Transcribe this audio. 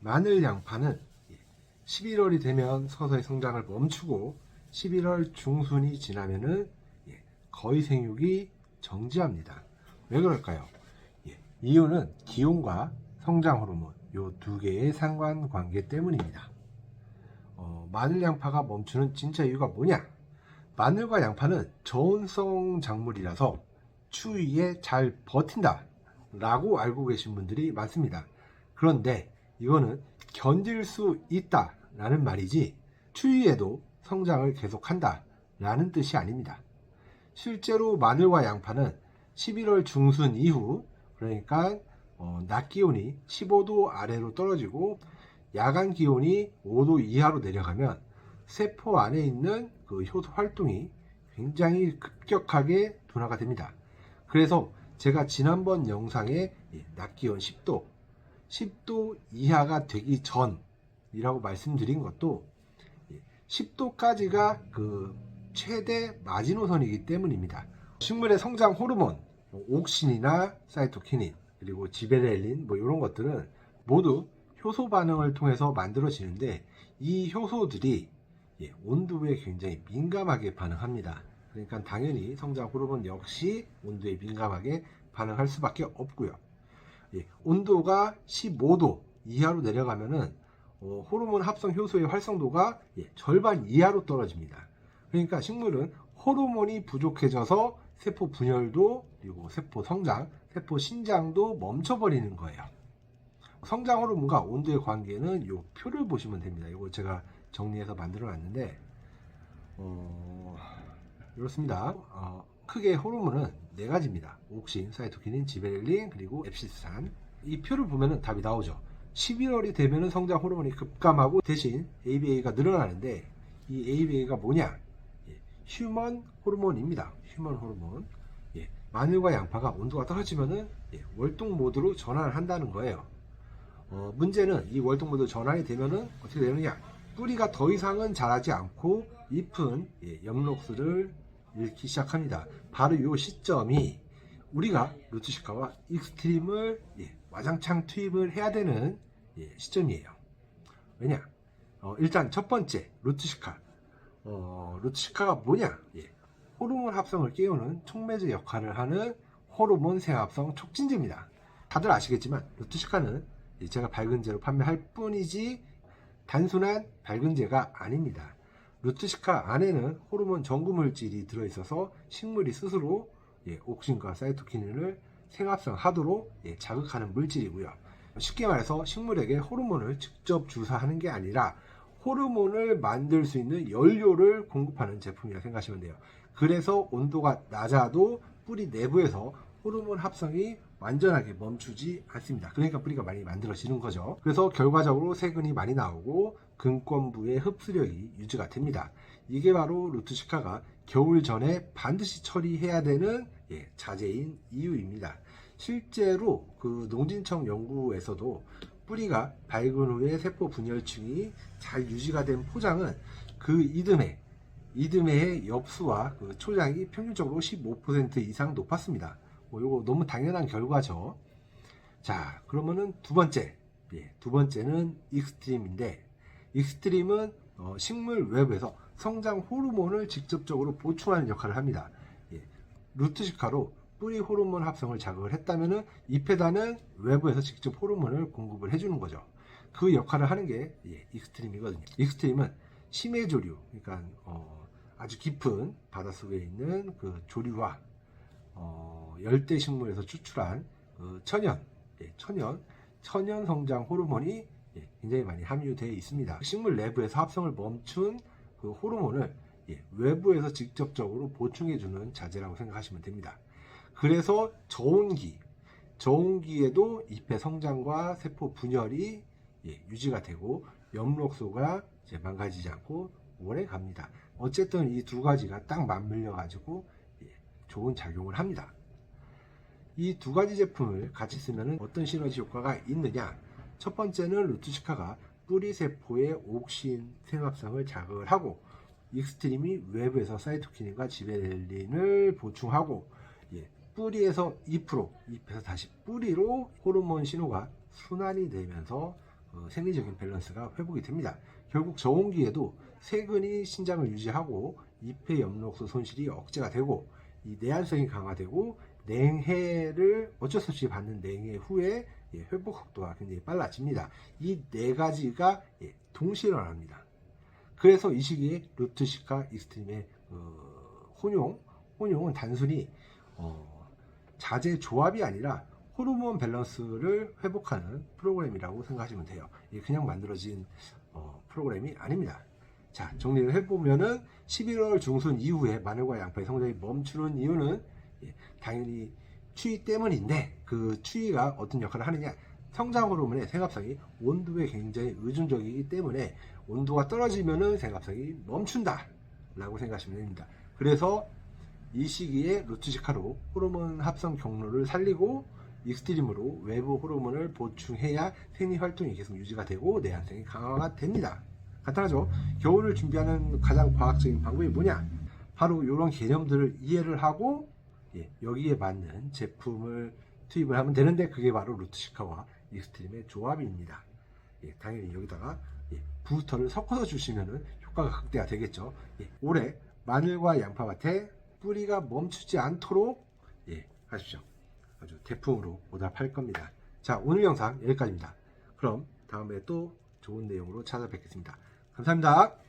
마늘 양파는 11월이 되면 서서히 성장을 멈추고 11월 중순이 지나면은 예, 거의 생육이 정지합니다. 왜 그럴까요? 예, 이유는 기온과 성장 호르몬 요 두 개의 상관관계 때문입니다. 어, 마늘 양파가 멈추는 진짜 이유가 뭐냐? 마늘과 양파는 저온성 작물이라서 추위에 잘 버틴다 라고 알고 계신 분들이 많습니다. 그런데 이거는 견딜 수 있다 라는 말이지 추위에도 성장을 계속한다 라는 뜻이 아닙니다. 실제로 마늘과 양파는 11월 중순 이후 그러니까 어, 낮 기온이 15도 아래로 떨어지고 야간 기온이 5도 이하로 내려가면 세포 안에 있는 그 효소 활동이 굉장히 급격하게 둔화가 됩니다. 그래서 제가 지난번 영상에 예, 낮 기온 10도, 10도 이하가 되기 전이라고 말씀드린 것도 10도까지가 그 최대 마지노선이기 때문입니다. 식물의 성장 호르몬, 뭐 옥신이나 사이토키닌, 그리고 지베렐린 뭐 이런 것들은 모두 효소 반응을 통해서 만들어지는데 이 효소들이 예, 온도에 굉장히 민감하게 반응합니다. 그러니까 당연히 성장 호르몬 역시 온도에 민감하게 반응할 수밖에 없고요. 예, 온도가 15도 이하로 내려가면은 어, 호르몬 합성 효소의 활성도가 예, 절반 이하로 떨어집니다. 그러니까 식물은 호르몬이 부족해져서 세포 분열도 그리고 세포 성장, 세포 신장도 멈춰버리는 거예요. 성장 호르몬과 온도의 관계는 이 표를 보시면 됩니다. 이거 제가 정리해서 만들어 놨는데 어, 이렇습니다. 어, 크게 호르몬은 네 가지입니다. 옥신, 사이토키닌, 지베렐린, 그리고 앱시스산. 이 표를 보면은 답이 나오죠. 11월이 되면은 성장 호르몬이 급감하고 대신 ABA가 늘어나는데 이 ABA가 뭐냐? 예, 휴먼 호르몬입니다. 휴먼 호르몬. 예, 마늘과 양파가 온도가 떨어지면은 예, 월동 모드로 전환을 한다는 거예요. 어, 문제는 이 월동 모드 전환이 되면은 어떻게 되느냐? 뿌리가 더 이상은 자라지 않고 잎은 예, 엽록수를 잃기 시작합니다. 바로 이 시점이 우리가 루트시카와 익스트림을 예, 와장창 투입을 해야 되는 예, 시점이에요. 왜냐? 어, 일단 첫 번째 루트시카. 어, 루트시카가 뭐냐? 예, 호르몬 합성을 깨우는 촉매제 역할을 하는 호르몬 생합성 촉진제입니다. 다들 아시겠지만 루트시카는 예, 제가 밝은제로 판매할 뿐이지 단순한 밝은제가 아닙니다. 루트시카 안에는 호르몬 전구물질이 들어있어서 식물이 스스로 예, 옥신과 사이토키닌을 생합성하도록 예, 자극하는 물질이고요. 쉽게 말해서 식물에게 호르몬을 직접 주사하는 게 아니라 호르몬을 만들 수 있는 연료를 공급하는 제품이라 생각하시면 돼요. 그래서 온도가 낮아도 뿌리 내부에서 호르몬 합성이 완전하게 멈추지 않습니다. 그러니까 뿌리가 많이 만들어지는 거죠. 그래서 결과적으로 세근이 많이 나오고 근권부의 흡수력이 유지가 됩니다. 이게 바로 루트시카가 겨울 전에 반드시 처리해야 되는 예, 자재인 이유입니다. 실제로 그 농진청 연구에서도 뿌리가 밝은 후에 세포 분열층이 잘 유지가 된 포장은 그 이듬해 이듬해의 엽수와 그 초장이 평균적으로 15% 이상 높았습니다. 뭐 요거 너무 당연한 결과죠. 자, 그러면은 두 번째. 예, 두 번째는 익스트림인데 익스트림은 어, 식물 외부에서 성장 호르몬을 직접적으로 보충하는 역할을 합니다. 예, 루트시카로 뿌리 호르몬 합성을 자극을 했다면은 잎에다는 외부에서 직접 호르몬을 공급을 해주는 거죠. 그 역할을 하는 게 예, 익스트림이거든요. 익스트림은 심해 조류, 그러니까 어, 아주 깊은 바닷속에 있는 그 조류와 어, 열대 식물에서 추출한 그 천연, 예, 천연, 천연 성장 호르몬이 예, 굉장히 많이 함유되어 있습니다. 식물 내부에서 합성을 멈춘 그 호르몬을 예, 외부에서 직접적으로 보충해주는 자재라고 생각하시면 됩니다. 그래서 저온기, 저온기에도 잎의 성장과 세포 분열이 예, 유지가 되고 엽록소가 망가지지 않고 오래 갑니다. 어쨌든 이 두 가지가 딱 맞물려 가지고 예, 좋은 작용을 합니다. 이 두 가지 제품을 같이 쓰면 어떤 시너지 효과가 있느냐? 첫 번째는 루트시카가 뿌리 세포의 옥신 생합성을 자극을 하고 익스트림이 외부에서 사이토키닌과 지베렐린을 보충하고 예, 뿌리에서 잎으로 잎에서 다시 뿌리로 호르몬 신호가 순환이 되면서 어, 어, 생리적인 밸런스가 회복이 됩니다. 결국 저온기에도 세근이 신장을 유지하고 잎의 엽록소 손실이 억제가 되고 이 내한성이 강화되고 냉해를 어쩔 수 없이 받는 냉해 후에 예, 회복 속도가 굉장히 빨라집니다. 이 네 가지가 예, 동시에 일어납니다. 그래서 이 시기에 루트시카 익스트림의 어, 혼용, 혼용은 단순히 어, 자재 조합이 아니라 호르몬 밸런스를 회복하는 프로그램이라고 생각하시면 돼요. 이게 그냥 만들어진 어, 프로그램이 아닙니다. 자, 정리를 해보면은 11월 중순 이후에 마늘과 양파의 성장이 멈추는 이유는 예, 당연히 추위 때문인데 그 추위가 어떤 역할을 하느냐. 성장 호르몬의 생합성이 온도에 굉장히 의존적이기 때문에 온도가 떨어지면은 생합성이 멈춘다 라고 생각하시면 됩니다. 그래서 이 시기에 루트시카로 호르몬 합성 경로를 살리고 익스트림으로 외부 호르몬을 보충해야 생리 활동이 계속 유지가 되고 내한성이 강화가 됩니다 간단하죠 겨울을 준비하는 가장 과학적인 방법이 뭐냐 바로 이런 개념들을 이해를 하고 예, 여기에 맞는 제품을 투입을 하면 되는데 그게 바로 루트시카와 익스트림의 조합입니다. 예, 당연히 여기다가 예, 부스터를 섞어서 주시면 효과가 극대화 되겠죠. 예, 올해 마늘과 양파밭에 뿌리가 멈추지 않도록 예, 하십시오. 아주 대품으로 보답할 겁니다. 자 오늘 영상 여기까지입니다. 그럼 다음에 또 좋은 내용으로 찾아뵙겠습니다. 감사합니다.